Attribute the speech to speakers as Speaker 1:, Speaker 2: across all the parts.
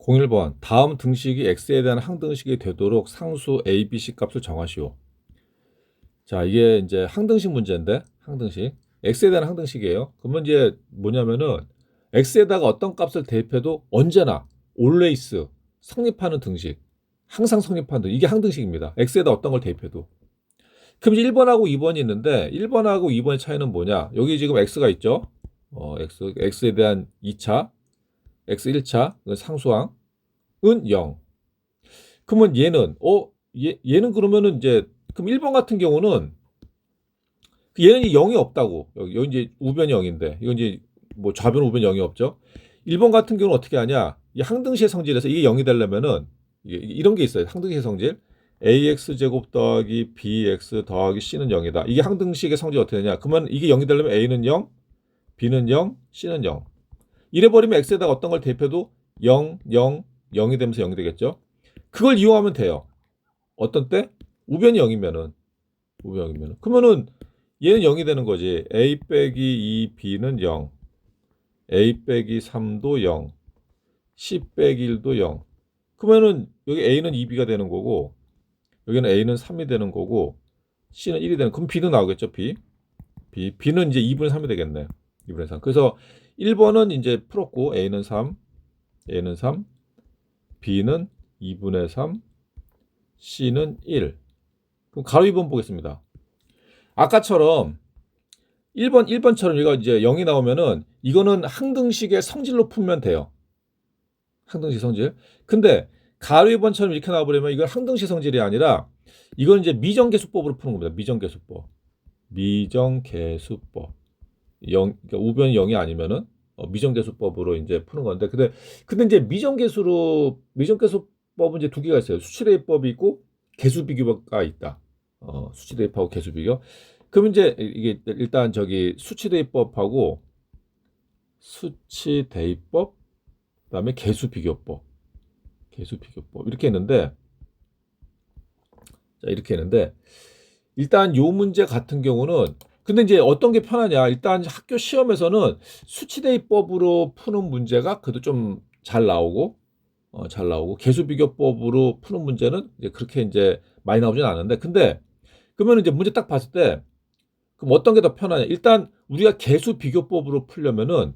Speaker 1: 01번 다음 등식이 x에 대한 항등식이 되도록 상수 a, b, c 값을 정하시오. 자, 이게 이제 항등식 문제인데 항등식 x에 대한 항등식이에요. 그러면 이제 뭐냐면은 x에다가 어떤 값을 대입해도 언제나 always 성립하는 등식, 항상 성립하는 등식. 이게 항등식입니다. x에다 어떤 걸 대입해도. 그럼 이제 1번하고 2번이 있는데 1번하고 2번의 차이는 뭐냐? 여기 지금 x가 있죠. 어, x x에 대한 2차 x 1차 상수항은 0. 그러면 얘는 어 얘, 얘는 그러면은 이제 그럼 1번 같은 경우는 그 얘는 0이 없다고. 여기, 이제 우변이 0인데 이건 이제 뭐 좌변 우변 0이 없죠. 1번 같은 경우는 어떻게 하냐? 이 항등식의 성질에서 이게 0이 되려면은 이런 게 있어요. 항등식의 성질. ax 제곱 더하기 bx 더하기 c는 0이다. 이게 항등식의 성질이 어떻게 되냐? 그러면 이게 0이 되려면 a는 0, b는 0, c는 0. 이래 버리면 x에다가 어떤 걸 대입해도 0, 0, 0이 되면서 0이 되겠죠. 그걸 이용하면 돼요. 어떤 때? 우변이 0이면은 우변이 0이면은 그러면은 얘는 0이 되는 거지. a 빼기 2b는 0. a 빼기 3도 0. c 빼기 1도 0. 그러면은 여기 a는 2b가 되는 거고 여기는 a는 3이 되는 거고 c는 1이 되는 그럼 b도 나오겠죠, b. b b는 이제 2분의 3이 되겠네. 2분의 3. 그래서 1번은 이제 풀었고 a는 3, a는 3, b는 2분의 3, c는 1. 그럼 가로 2번 보겠습니다. 아까처럼 1번 1번처럼 이거 이제 0이 나오면은 이거는 항등식의 성질로 풀면 돼요. 항등식 성질. 근데 가로 2번처럼 이렇게 나와 버리면 이건 항등식 성질이 아니라 이건 이제 미정계수법으로 푸는 겁니다. 미정계수법. 미정계수법. 0, 그러니까 우변이 0이 아니면은 어, 미정계수법으로 이제 푸는 건데 근데 근데 이제 미정계수로 미정계수법은 이제 두 개가 있어요. 수치대입법이 있고 계수비교가 있다. 어, 수치대입하고 계수비교. 그럼 이제 이게 일단 저기 수치대입법하고 수치대입법 그다음에 계수비교법. 계수비교법 이렇게 했는데 자, 이렇게 했는데 일단 요 문제 같은 경우는 근데 이제 어떤 게 편하냐? 일단 학교 시험에서는 수치대입법으로 푸는 문제가 그래도 좀 잘 나오고 어, 잘 나오고 계수비교법으로 푸는 문제는 이제 그렇게 이제 많이 나오진 않는데 근데 그러면 이제 문제 딱 봤을 때 그럼 어떤 게 더 편하냐? 일단 우리가 계수비교법으로 풀려면은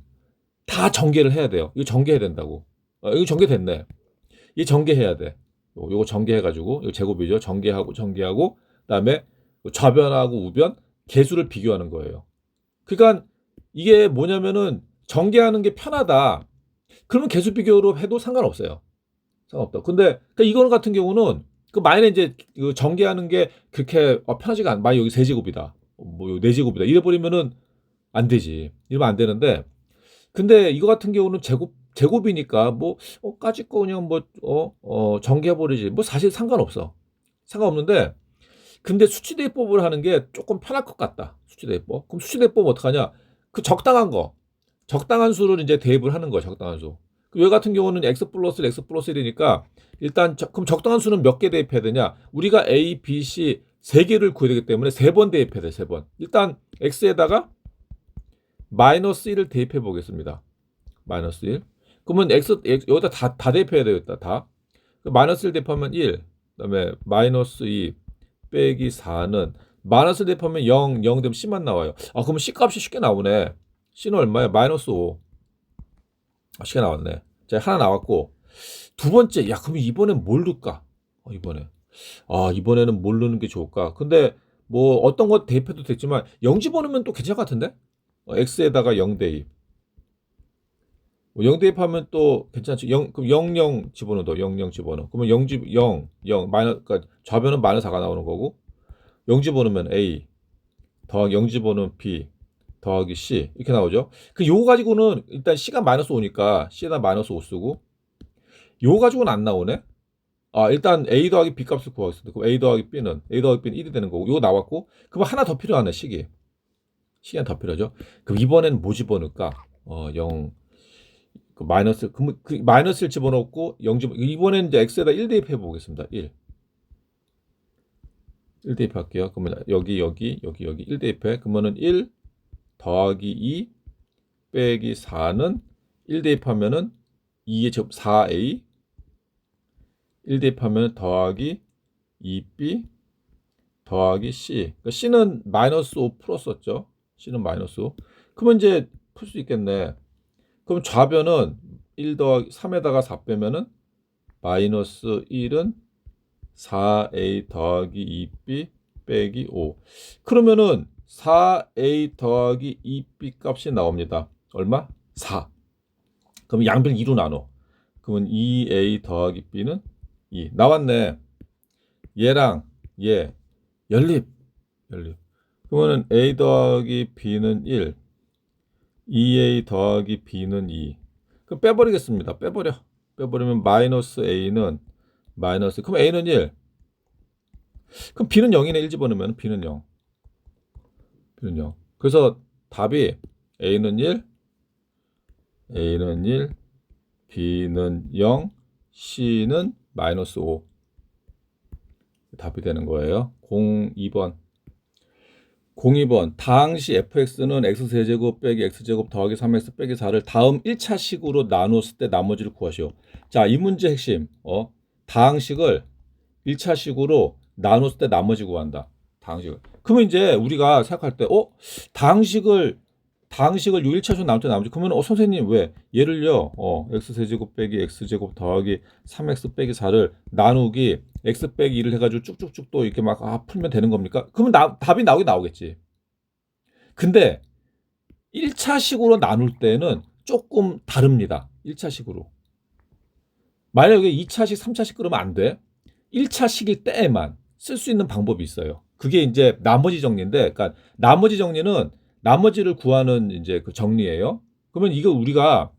Speaker 1: 다 전개를 해야 돼요. 이거 전개해야 된다고. 어, 이거 전개됐네. 이 전개해야 돼. 요거, 전개해가지고 이거 제곱이죠. 전개하고 전개하고 그 다음에 좌변하고 우변 개수를 비교하는 거예요. 그러니까 이게 뭐냐면은 전개하는 게 편하다. 그러면 개수 비교로 해도 상관없어요. 상관없다. 근데 그러니까 이거는 같은 경우는 그 만약에 이제 그 전개하는 게 그렇게 어, 편하지가 않. 만약 여기 세 제곱이다. 뭐네 제곱이다. 이래 버리면은 안 되지. 이러면 안 되는데. 근데 이거 같은 경우는 제곱 제곱이니까 뭐 어, 까짓 거 그냥 뭐어 어, 전개해 버리지. 뭐 사실 상관없어. 상관없는데 근데 수치대입법을 하는 게 조금 편할 것 같다. 수치대입법. 그럼 수치대입법 어떡하냐? 그 적당한 거. 적당한 수를 이제 대입을 하는 거야, 적당한 수. 여기 같은 경우는 x 플러스 x 플러스 1이니까 일단 저, 그럼 적당한 수는 몇 개 대입해야 되냐? 우리가 a, b, c 세 개를 구해야 되기 때문에 세 번 대입해야 돼, 세 번. 일단 x에다가 마이너스 1을 대입해 보겠습니다. 마이너스 1. 그러면 x, x 여기다 다, 다 대입해야 되겠다, 다. 그 마이너스 1 대입하면 1. 그다음에 마이너스 2 빼기 4는 마이너스 대입하면 0, 0 되면 C만 나와요. 아, 그러면 C 값이 쉽게 나오네. C는 얼마야? 마이너스 5. 아, 쉽게 나왔네. 자, 하나 나왔고. 두 번째, 야, 그럼 이번엔 뭘 넣을까? 어, 이번에. 아, 이번에는 뭘 넣는 게 좋을까? 근데 뭐 어떤 것 대입해도 됐지만 0 집어넣으면 또 괜찮을 것 같은데? 어, X에다가 0 대입. 뭐0 대입하면 또 괜찮지. 0, 그럼 0, 0 집어넣어. 0, 0 집어넣어. 그러면 0 집, 0, 0, 마이너, 그러니까 좌변은 마이너스 4가 나오는 거고, 0 집어넣으면 A, 더하기 0 집어넣으면 B, 더하기 C. 이렇게 나오죠. 그 요거 가지고는 일단 C가 마이너스 5니까 C에다 마이너스 5 쓰고, 요거 가지고는 안 나오네? 아, 일단 A 더하기 B 값을 구하겠습니다. 그럼 A 더하기 B는, A 더하기 B는 1이 되는 거고, 요거 나왔고, 그럼 하나 더 필요하네, 식이. 하나 더 필요하죠. 그럼 이번엔 뭐 집어넣을까? 어, 0, 그 마이너스 그, 그 마이너스를 집어넣고 0 집어 이번엔 이제 x에다 1 대입해 보겠습니다. 1. 1 대입할게요. 그러면 여기 여기 여기 여기 1 대입해. 그러면은 1 더하기 2 빼기 4는 1 대입하면은 2의 제곱 4a 1 대입하면 더하기 2b 더하기 c. 그러니까 c는 마이너스 5 풀었었죠. c는 마이너스 5. 그러면 이제 풀 수 있겠네. 그럼 좌변은 1 더하기 3에다가 4 빼면은 마이너스 1은 4a 더하기 2b 빼기 5. 그러면은 4a 더하기 2b 값이 나옵니다. 얼마? 4. 그럼 양변 2로 나눠. 그러면 2a 더하기 b는 2. 나왔네. 얘랑 얘 연립. 연립. 그러면은 a 더하기 b는 1. 2a 더하기 b는 2. 그럼 빼버리겠습니다. 빼버려. 빼버리면 마이너스 a는 마이너스. 그럼 a는 1. 그럼 b는 0이네. 1 집어넣으면 b는 0. b는 0. 그래서 답이 a는 1, a는 1, b는 0, c는 마이너스 5. 답이 되는 거예요. 02번. 02번. 당시 fx는 x세제곱 빼기 x제곱 더하기 3x 빼기 4를 다음 1차 식으로 나눴을 때 나머지를 구하시오. 자, 이 문제 핵심. 어? 다항식을 1차 식으로 나눴을 때 나머지 구한다. 다항식을. 그러면 이제 우리가 생각할 때 어? 다항식을 요 1차식으로 나눌 때 나머지 그러면 어 선생님 왜 얘를요. 어, x세제곱 빼기 x제곱 더하기 3x 빼기 4를 나누기 x 빼기 2를 해가지고 쭉쭉쭉 또 이렇게 막 아, 풀면 되는 겁니까? 그러면 나, 답이 나오긴 나오겠지. 근데 1차식으로 나눌 때는 조금 다릅니다. 1차식으로. 만약에 2차식, 3차식 그러면 안 돼. 1차식일 때에만 쓸 수 있는 방법이 있어요. 그게 이제 나머지 정리인데, 그러니까 나머지 정리는 나머지를 구하는 이제 그 정리예요. 그러면 이거 우리가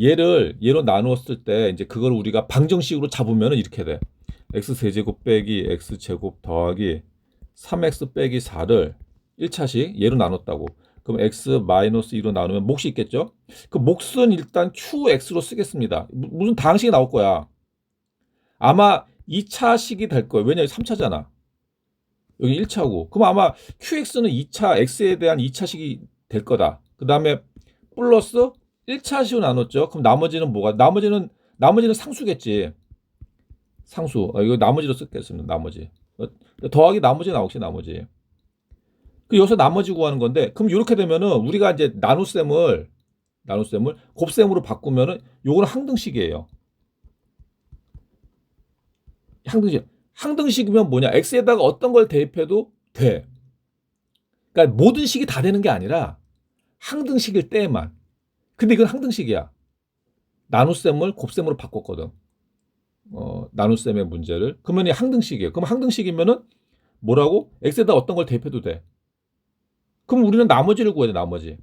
Speaker 1: 얘를 얘로 나누었을 때 이제 그걸 우리가 방정식으로 잡으면 이렇게 돼. x 세제곱 빼기 x 제곱 더하기 3x 빼기 4를 1차식 얘로 나눴다고. 그럼 x 마이너스 2로 나누면 몫이 있겠죠? 그 몫은 일단 qx로 쓰겠습니다. 무- 무슨 당식이 나올 거야. 아마 2차식이 될 거예요. 왜냐면 3차잖아. 여기 1차고. 그럼 아마 qx는 2차 x에 대한 2차식이 될 거다. 그 다음에 플러스 1차식으로 나눴죠. 그럼 나머지는 뭐가? 나머지는 나머지는 상수겠지. 상수. 아, 이거 나머지로 쓰겠습니다. 나머지. 어, 더하기 나머지 나오겠지. 나머지. 그 여기서 나머지 구하는 건데 그럼 이렇게 되면은 우리가 이제 나눗셈을 나눗셈을 곱셈으로 바꾸면은 요거는 항등식이에요. 항등식. 항등식이면 뭐냐? x에다가 어떤 걸 대입해도 돼. 그러니까 모든 식이 다 되는 게 아니라 항등식일 때만. 근데 이건 항등식이야. 나눗셈을 곱셈으로 바꿨거든. 어, 나눗셈의 문제를. 그러면 이 항등식이에요. 그럼 항등식이면은 뭐라고? x에다 어떤 걸 대입해도 돼. 그럼 우리는 나머지를 구해야 돼, 나머지.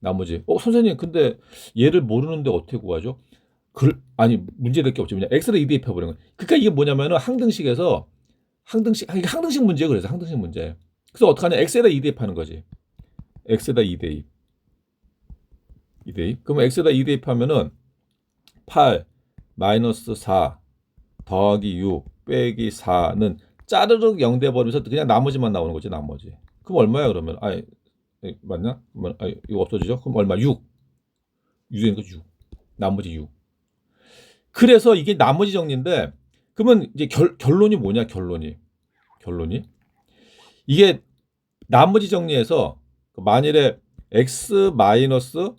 Speaker 1: 나머지. 어, 선생님, 근데 얘를 모르는데 어떻게 구하죠? 그, 아니, 문제될 게 없지. 그냥 x에다 2 대입해버리는 거야. 그러니까 이게 뭐냐면은 항등식에서 항등식, 이게 항등식 문제 그래서 항등식 문제. 그래서 어떡하냐? x에다 2 대 입하는 거지. x에다 2 대 입. 2 대 입. 그러면 x에다 2 대 입하면은 8 마이너스 4 더하기 6 빼기 4는 짜르륵 0 돼버리면서 그냥 나머지만 나오는 거지, 나머지. 그럼 얼마야, 그러면? 아니, 에, 맞나? 뭐, 아니, 이거 없어지죠? 그럼 얼마? 6. 6이니까 6. 나머지 6. 그래서 이게 나머지 정리인데, 그러면 이제 결, 결론이 뭐냐, 결론이. 결론이. 이게 나머지 정리해서 만일에 x 마이너스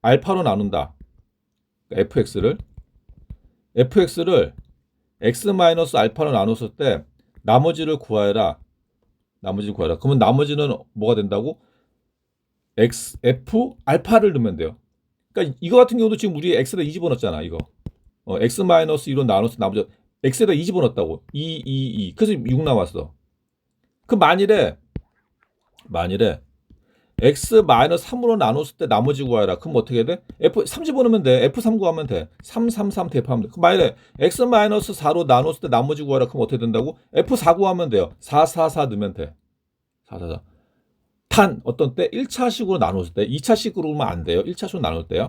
Speaker 1: 알파로 나눈다. fx를. fx를 x 마이너스 알파로 나눴을 때 나머지를 구하여라. 나머지를 구하라. 그러면 나머지는 뭐가 된다고? x f 알파를 넣으면 돼요. 그러니까 이거 같은 경우도 지금 우리 x에다 2 집어넣었잖아, 이거. 어, x 마이너스 2로 나눠서 나머지 x에다 2 집어넣었다고. 2 2 2. 그래서 6 나왔어. 그 만일에 만일에 x 마이너스 3으로 나눴을 때 나머지 구하라. 그럼 어떻게 돼? f 3 집어넣으면 돼. f3 구하면 돼. 3 3 3 대입하면 돼. 그 만일에 x 마이너스 4로 나눴을 때 나머지 구하라. 그럼 어떻게 된다고? f4 구하면 돼요. 4 4 4 넣으면 돼. 4 4 4. 단 어떤 때 1차식으로 나눴을 때 2차식으로는 안 돼요. 1차식으로 나눌 때요.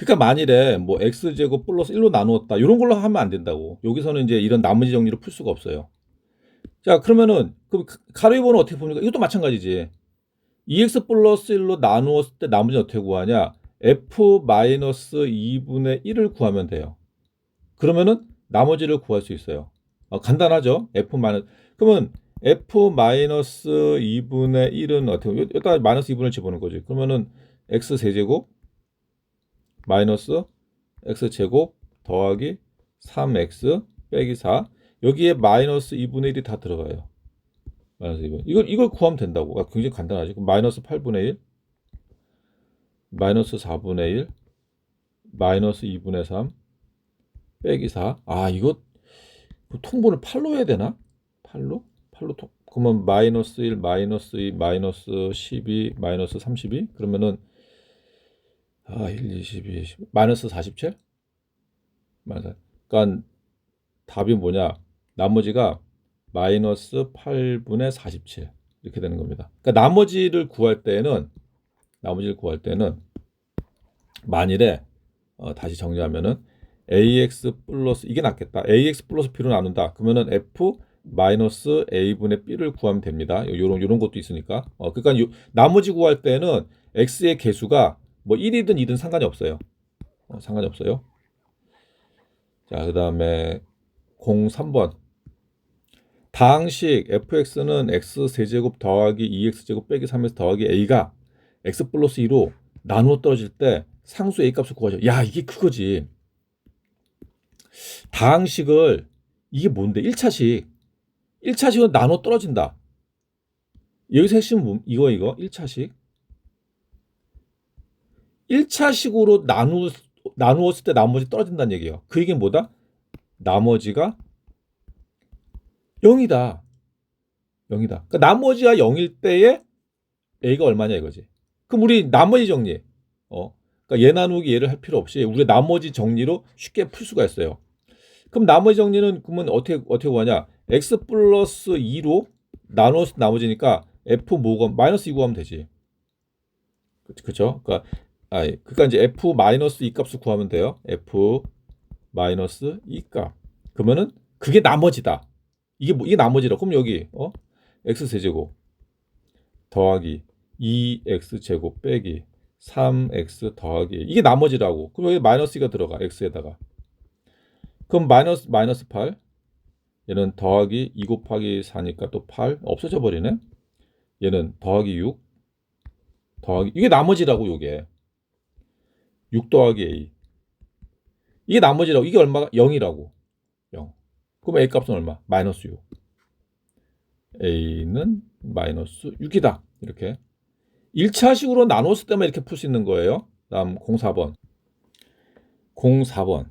Speaker 1: 그러니까 만일에 뭐 x제곱 플러스 1로 나누었다. 이런 걸로 하면 안 된다고. 여기서는 이제 이런 나머지 정리를 풀 수가 없어요. 자, 그러면은 그 가로의 번호 어떻게 봅니까? 이것도 마찬가지지. 2x 플러스 1로 나누었을 때 나머지는 어떻게 구하냐? f 마이너스 2분의 1을 구하면 돼요. 그러면은 나머지를 구할 수 있어요. 어, 간단하죠? f 마이너스 그러면 f 마이너스 2분의 1은 어떻게 여기다 마이너스 2분을 집어넣는 거지. 그러면은 x 세제곱 마이너스 x 제곱 더하기 3x 빼기 4 여기에 마이너스 2분의 1이 다 들어가요. 마이너스 2분. 이걸 이걸 구하면 된다고. 아, 굉장히 간단하지. 마이너스 8분의 1 마이너스 4분의 1 마이너스 2분의 3 빼기 4. 아, 이거 뭐 통분을 8로 해야 되나? 8로? 8로 통 그러면 마이너스 1 마이너스 2 마이너스 12 마이너스 32 그러면은 아, 1, 22, 10, 마이너스 47? 맞아. 그러니까 답이 뭐냐? 나머지가 마이너스 8분의 47 이렇게 되는 겁니다. 그러니까 나머지를 구할 때는 나머지를 구할 때는 만일에 어, 다시 정리하면은 ax 플러스 이게 낫겠다. ax 플러스 b로 나눈다. 그러면은 f 마이너스 a분의 b를 구하면 됩니다. 요런 요런 것도 있으니까. 어, 그러니까 요, 나머지 구할 때는 x의 개수가 뭐 1이든 2든 상관이 없어요. 어, 상관이 없어요. 자, 그 다음에 03번. 다항식 fx는 x 세제곱 더하기 2x 제곱 빼기 3에서 더하기 a가 x 플러스 2로 나누어 떨어질 때 상수 a 값을 구하죠. 야, 이게 그거지. 다항식을 이게 뭔데? 1차식. 1차식은 나눠 떨어진다. 여기서 핵심은 뭐- 이거 이거 1차식. 1차식으로 나누 나누었을 때 나머지 떨어진다는 얘기예요. 그 얘기는 뭐다? 나머지가 0이다. 0이다. 그러니까 나머지가 0일 때에 a가 얼마냐 이거지. 그럼 우리 나머지 정리. 어. 그러니까 얘 나누기 얘를 할 필요 없이 우리 나머지 정리로 쉽게 풀 수가 있어요. 그럼 나머지 정리는 그러면 어떻게 어떻게 구하냐? x 플러스 2로 나누어서 나머지니까 f 모가 마이너스 2 구하면 되지. 그렇죠? 그러니까 아, 그러니까 이제 f 마이너스 2 값을 구하면 돼요. f 마이너스 2 값. 그러면은 그게 나머지다. 이게 뭐 이게 나머지라. 그럼 여기 어? x 세제곱 더하기 2x 제곱 빼기 3x 더하기 이게 나머지라고. 그럼 여기 마이너스 2가 들어가 x에다가. 그럼 마이너스 마이너스 8 얘는 더하기 2 곱하기 4니까 또 8 없어져 버리네. 얘는 더하기 6 더하기 이게 나머지라고 요게 6 더하기 a. 이게 나머지라고. 이게 얼마가? 0이라고. 0 그럼 a 값은 얼마? 마이너스 6 a는 마이너스 6이다. 이렇게. 1차식으로 나눴을 때만 이렇게 풀 수 있는 거예요. 다음 04번. 04번.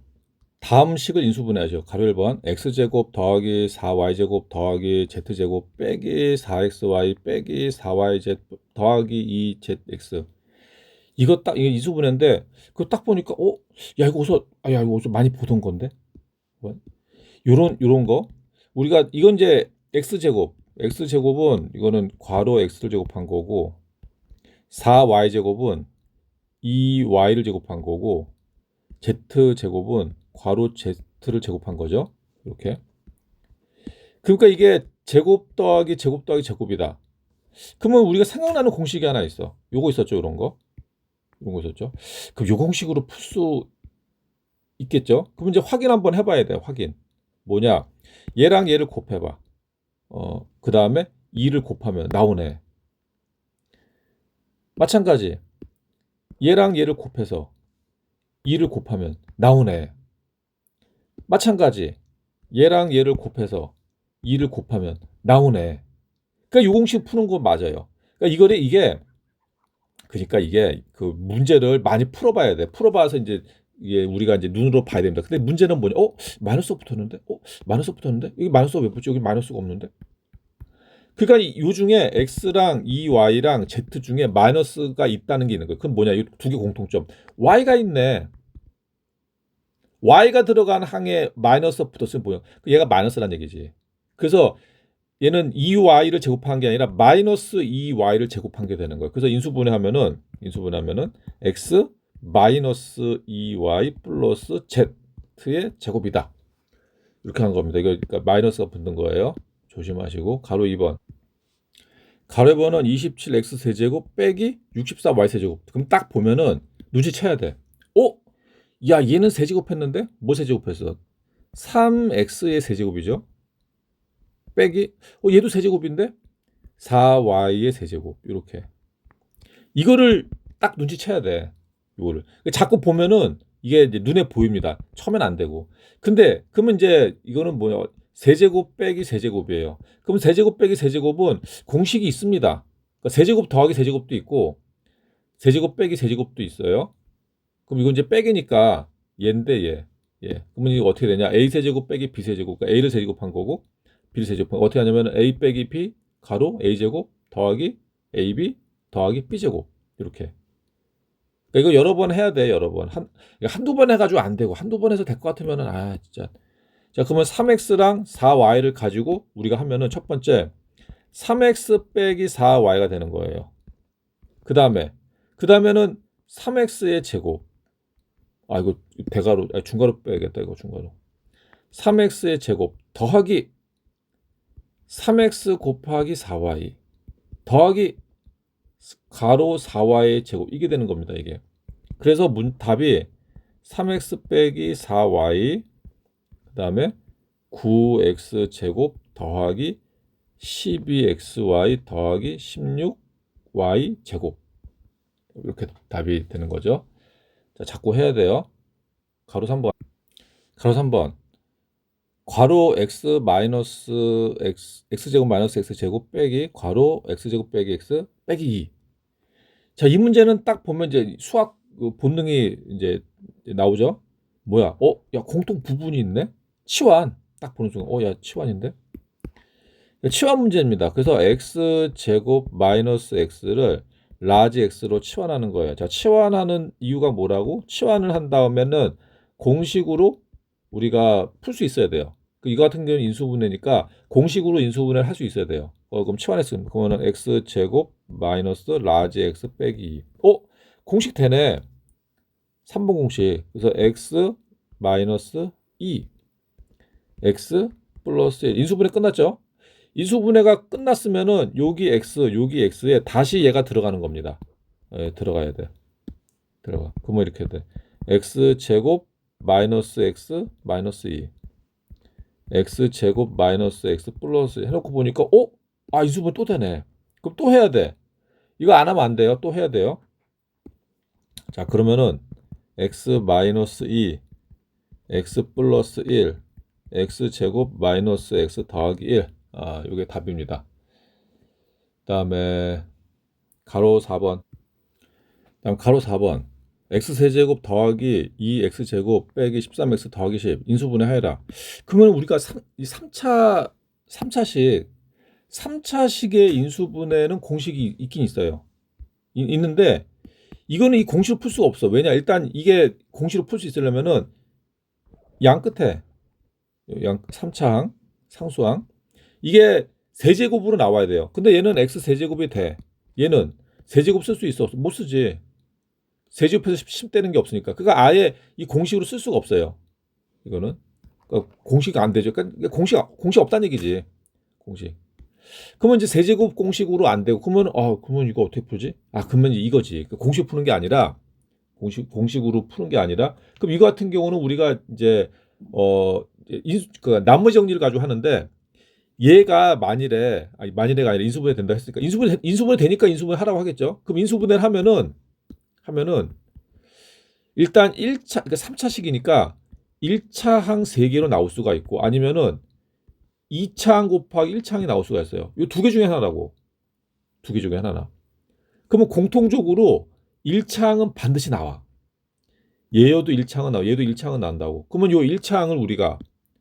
Speaker 1: 다음 식을 인수분해하죠. 가로 1번. X제곱 더하기 4y제곱 더하기 z제곱 빼기 4xy 빼기 4yz 더하기 2zx 이거 딱 이게 인수분해인데 그거 딱 보니까 어? 야 이거 어디서 아, 야 이거 어디서 많이 보던 건데? 뭐? 요런 요런 거 우리가 이건 이제 x제곱 x제곱은 이거는 괄호 x를 제곱한 거고 4y제곱은 2y를 제곱한 거고 z제곱은 괄호 z를 제곱한 거죠. 이렇게. 그러니까 이게 제곱 더하기 제곱 더하기 제곱이다. 그러면 우리가 생각나는 공식이 하나 있어. 요거 있었죠, 이런 거. 이런 거 있었죠. 그럼 요 공식으로 풀 수 있겠죠. 그럼 이제 확인 한번 해봐야 돼. 확인. 뭐냐? 얘랑 얘를 곱해봐. 어, 그 다음에 2를 곱하면 나오네. 마찬가지. 얘랑 얘를 곱해서 2를 곱하면 나오네. 마찬가지. 얘랑 얘를 곱해서 2를 곱하면 나오네. 그러니까 이 공식 푸는 거 맞아요. 그러니까 이거를 이게 그러니까 이게 그 문제를 많이 풀어봐야 돼. 풀어봐서 이제 이게 우리가 이제 눈으로 봐야 됩니다. 근데 문제는 뭐냐? 어 마이너스 붙었는데? 어 마이너스 붙었는데? 여기 마이너스가 왜 붙지? 여기 마이너스가 없는데? 그러니까 요 중에 x랑 2y랑 z 중에 마이너스가 있다는 게 있는 거예요. 그건 뭐냐? 이 두 개 공통점. y가 있네. y가 들어간 항에 마이너스가 붙었으면 뭐야? 얘가 마이너스란 얘기지. 그래서 얘는 2y를 제곱한 게 아니라 마이너스 2y를 제곱한 게 되는 거예요. 그래서 인수분해하면은 인수분해하면은 x 마이너스 2y 플러스 z의 제곱이다. 이렇게 한 겁니다. 이거 그러니까 마이너스가 붙는 거예요. 조심하시고 가로 2번. 가로 2번은 27x 세제곱 빼기 64y 세제곱. 그럼 딱 보면은 눈치채야 돼. 어? 야 얘는 세제곱했는데 뭐 세제곱했어? 3x의 세제곱이죠. 빼기 어 얘도 세제곱인데 4y의 세제곱 이렇게 이거를 딱 눈치채야 돼. 이거를 자꾸 보면은 이게 눈에 보입니다. 처음엔 안 되고. 근데 그러면 이제 이거는 뭐야? 세제곱 빼기 세제곱이에요. 그럼 세제곱 빼기 세제곱은 공식이 있습니다. 그러니까 세제곱 더하기 세제곱도 있고 세제곱 빼기 세제곱도 있어요. 그럼 이건 이제 빼기니까 얘인데 얘. 예. 그러면 이거 어떻게 되냐? a 세제곱 빼기 b 세제곱. 그러니까 a를 세제곱한 거고 세 제곱한 거. 어떻게 하냐면 a 빼기 b 가로 a 제곱 더하기 ab 더하기 b 제곱 이렇게. 그러니까 이거 여러 번 해야 돼, 여러 번. 한, 한두 번 해가지고 안 되고, 한두 번 해서 될 것 같으면은, 아, 진짜. 자, 그러면 3x랑 4y를 가지고 우리가 하면은 첫 번째, 3x 빼기 4y가 되는 거예요. 그 다음에, 그 다음에는 3x의 제곱. 아, 이거 대가로, 아, 중가로 빼야겠다, 이거 중가로. 3x의 제곱 더하기 3x 곱하기 4y 더하기 가로 4y 제곱 이게 되는 겁니다. 이게. 그래서 문 답이 3x 빼기 4y 그다음에 9x 제곱 더하기 12xy 더하기 16y 제곱 이렇게 답이 되는 거죠. 자, 자꾸 해야 돼요. 가로 3번. 가로 3번. 괄호 x 마이너스 x x 제곱 마이너스 x 제곱 빼기 괄호 x 제곱 빼기 x 빼기 2. 자, 이 문제는 딱 보면 이제 수학 그 본능이 이제 나오죠. 뭐야? 어, 야 공통 부분이 있네. 치환. 딱 보는 순간, 어, 야 치환인데. 치환 문제입니다. 그래서 x 제곱 마이너스 x를 라지 x로 치환하는 거예요. 자, 치환하는 이유가 뭐라고? 치환을 한 다음에는 공식으로 우리가 풀 수 있어야 돼요. 그 이거 같은 경우는 인수분해니까 공식으로 인수분해를 할 수 있어야 돼요. 어, 그럼 치환했습니다. 그러면 x 제곱 마이너스 라지 x 빼기 2. 어? 공식 되네. 3번 공식. 그래서 x 마이너스 2. x 플러스 1. 인수분해 끝났죠? 인수분해가 끝났으면은 여기 x, 여기 x에 다시 얘가 들어가는 겁니다. 예, 들어가야 돼. 들어가. 그러면 이렇게 돼. x 제곱 마이너스 x 마이너스 2. X 제곱 마이너스 x 플러스 해놓고 보니까 어? 아 인수분 또 되네. 그럼 또 해야 돼. 이거 안 하면 안 돼요. 또 해야 돼요. 자 그러면은 x 마이너스 2 x 플러스 1 x 제곱 마이너스 x 더하기 1 아, 이게 답입니다. 그다음에 가로 4번. 다음 가로 4번. X세제곱 더하기 2x제곱 빼기 13x 더하기 10 인수분해 하여라. 그러면 우리가 3, 3차 3차식 3차식의 인수분해는 공식이 있긴 있어요. 이, 있는데 이거는 이 공식으로 풀 수가 없어. 왜냐? 일단 이게 공식으로 풀 수 있으려면은 양 끝에 양 3차항 상수항 이게 세제곱으로 나와야 돼요. 근데 얘는 x 세제곱이 돼. 얘는 세제곱 쓸 수 있어. 못 쓰지. 10 되는 게 없으니까. 그러니까 아예 이 공식으로 쓸 수가 없어요. 이거는 그러니까 공식이 안 되죠. 그러니까 공식 공식 없다는 얘기지. 공식. 그러면 이제 세제곱 공식으로 안 되고 그러면 아 그러면 이거 어떻게 풀지? 아 그러면 이거지. 그러니까 공식 푸는 게 아니라 공식 공식으로 푸는 게 아니라 그럼 이거 같은 경우는 우리가 이제 어 인수 그 나머지 정리를 가지고 하는데 얘가 만일에 아니 만일에가 아니라 인수분해 된다 했으니까 인수분해 인수분해 되니까 인수분해 하라고 하겠죠. 그럼 인수분해를 하면은 하면은 일단 1차 그러니까 3차식이니까 1차항 3개로 나올 수가 있고 아니면은 2차 항 곱하기 1차 항이 나올 수가 있어요. 이 두 개 중에 하나라고. 두 개 중에 하나나. 그러면 공통적으로 1차 항은 반드시 나와. 얘여도 1차 항은 나와. 얘도 1차 항은 나온다고. 그러면 요 1차 항을 우리가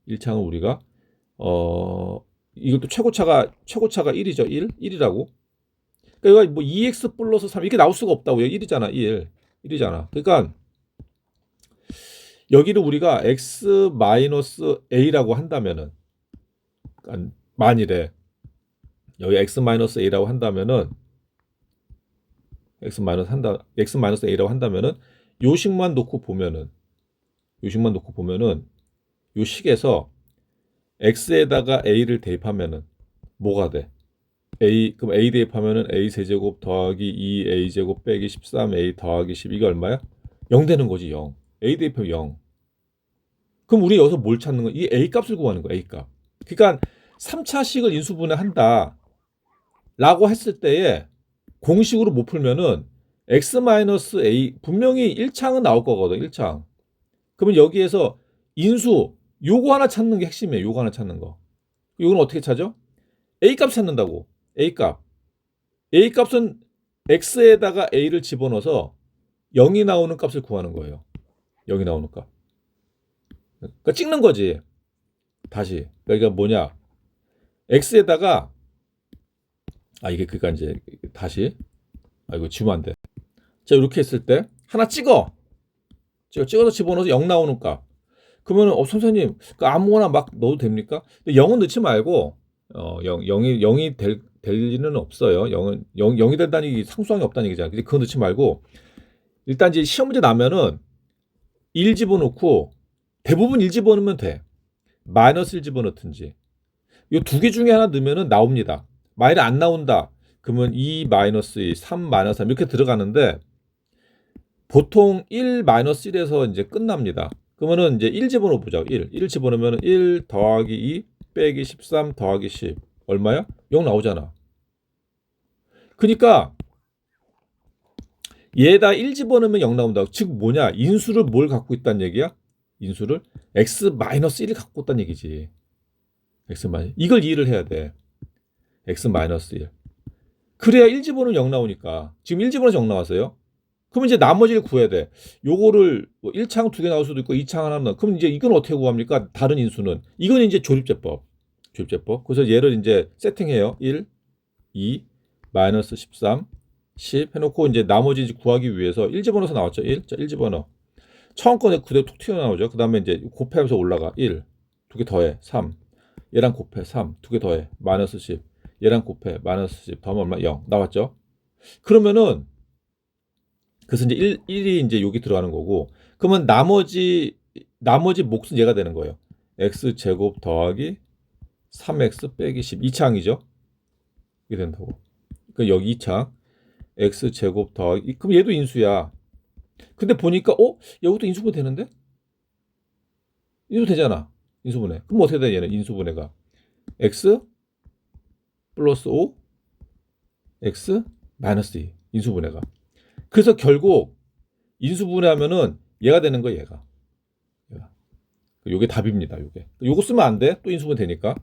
Speaker 1: 1차 항을 우리가 어 이것도 최고차가 최고차가 1이죠. 1. 1이라고. 그러니까 뭐 2x 플러스 3 이게 나올 수가 없다고요. 1이잖아. 1. 1이잖아. 그러니까 여기를 우리가 x 마이너스 a라고 한다면은 그러니까 만일에 여기 x 마이너스 a라고 한다면은 x 마이너스 한다 x 마이너스 a라고 한다면은 요식만 놓고 보면은 요식만 놓고 보면은 요 식에서 x에다가 a를 대입하면은 뭐가 돼? A 그럼 a 대입하면은 a 세제곱 더하기 2a 제곱 빼기 13a 더하기 10 이게 얼마야? 0 되는 거지 0. a 대입하면 0. 그럼 우리 여기서 뭘 찾는 거야? 이 A 값을 구하는 거야, A 값. 그러니까 3차식을 인수분해 한다. 라고 했을 때에 공식으로 못 풀면은 x-a 분명히 1창은 나올 거거든. 1창. 그러면 여기에서 인수 요거 하나 찾는 게 핵심이에요. 요거 하나 찾는 거. 요거는 어떻게 찾아? a 값 찾는다고. A 값. a 값은 x에다가 a를 집어넣어서 0이 나오는 값을 구하는 거예요. 0이 나오는 값. 그러니까 찍는 거지. 다시. 그러니까 뭐냐? x에다가 아 이게 그니까 이제 다시 아 이거 지우면 안 돼. 자 이렇게 했을 때 하나 찍어. 찍어 찍어서 집어넣어서 0 나오는 값. 그러면 어 선생님 그 아무거나 막 넣어도 됩니까? 근데 0은 넣지 말고 어 0, 0이 0이 될, 될 리는 없어요. 0은 0, 0이 된다는 얘기 상수항이 없다는 얘기잖아. 근데 그거 넣지 말고 일단 이제 시험 문제 나면은 1 집어넣고 대부분 1 집어넣으면 돼. 마이너스 1 집어넣든지. 이 두 개 중에 하나 넣으면은 나옵니다. 만일에 안 나온다. 그러면 2 마이너스 2, 3 마이너스 3 이렇게 들어가는데 보통 1 마이너스 1에서 이제 끝납니다. 그러면은 이제 1 집어넣어 보자. 1. 1 집어넣으면 1 더하기 2 빼기 13 더하기 10 얼마야? 0 나오잖아. 그러니까 얘다 1 집어넣으면 0 나온다. 즉 뭐냐? 인수를 뭘 갖고 있다는 얘기야? 인수를 x 마이너스 1을 갖고 있다는 얘기지. x 마이너스 이걸 이해를 해야 돼. x 마이너스 1. 그래야 1 집어넣으면 0 나오니까. 지금 1 집어넣어서 0 나왔어요. 그럼 이제 나머지를 구해야 돼. 요거를 뭐 1창 두 개 나올 수도 있고 2창 하나 나올 그럼 이제 이건 어떻게 구합니까? 다른 인수는. 이건 이제 조립제법. 조립제법. 그래서 얘를 이제 세팅해요. 1, 2, 마이너스 13, 10 해놓고 이제 나머지 구하기 위해서 1 집어넣어서 나왔죠. 1. 자, 1 집어넣어. 처음 거에 그대로 툭 튀어나오죠. 그 다음에 이제 곱하면서 올라가. 1. 두 개 더해. 3. 얘랑 곱해. 3. 두 개 더해. 마이너스 10. 얘랑 곱해. 마이너스 10. 더하면 얼마? 0. 나왔죠? 그러면은 그래서 이제 1, 1이 이제 여기 들어가는 거고 그러면 나머지 나머지 몫은 얘가 되는 거예요. x 제곱 더하기 3x 빼기 10 2창이죠. 이게 된다고. 그러니까 여기 2창 x 제곱 더하기 그럼 얘도 인수야. 근데 보니까 어? 여기도 인수분 되는데? 인수 되잖아. 인수분해. 그럼 어떻게 돼 얘는 인수분해가? x 플러스 5 x 마이너스 2 인수분해가. 그래서 결국 인수분해하면은 얘가 되는 거야 얘가. 요게 답입니다. 요게. 요거 쓰면 안 돼. 또 인수분해 되니까.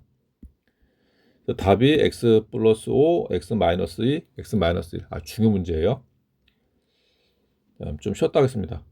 Speaker 1: 답이 x 플러스 5, x 마이너스 2, x 마이너스 1. 아 중요 문제예요. 좀 쉬었다 하겠습니다.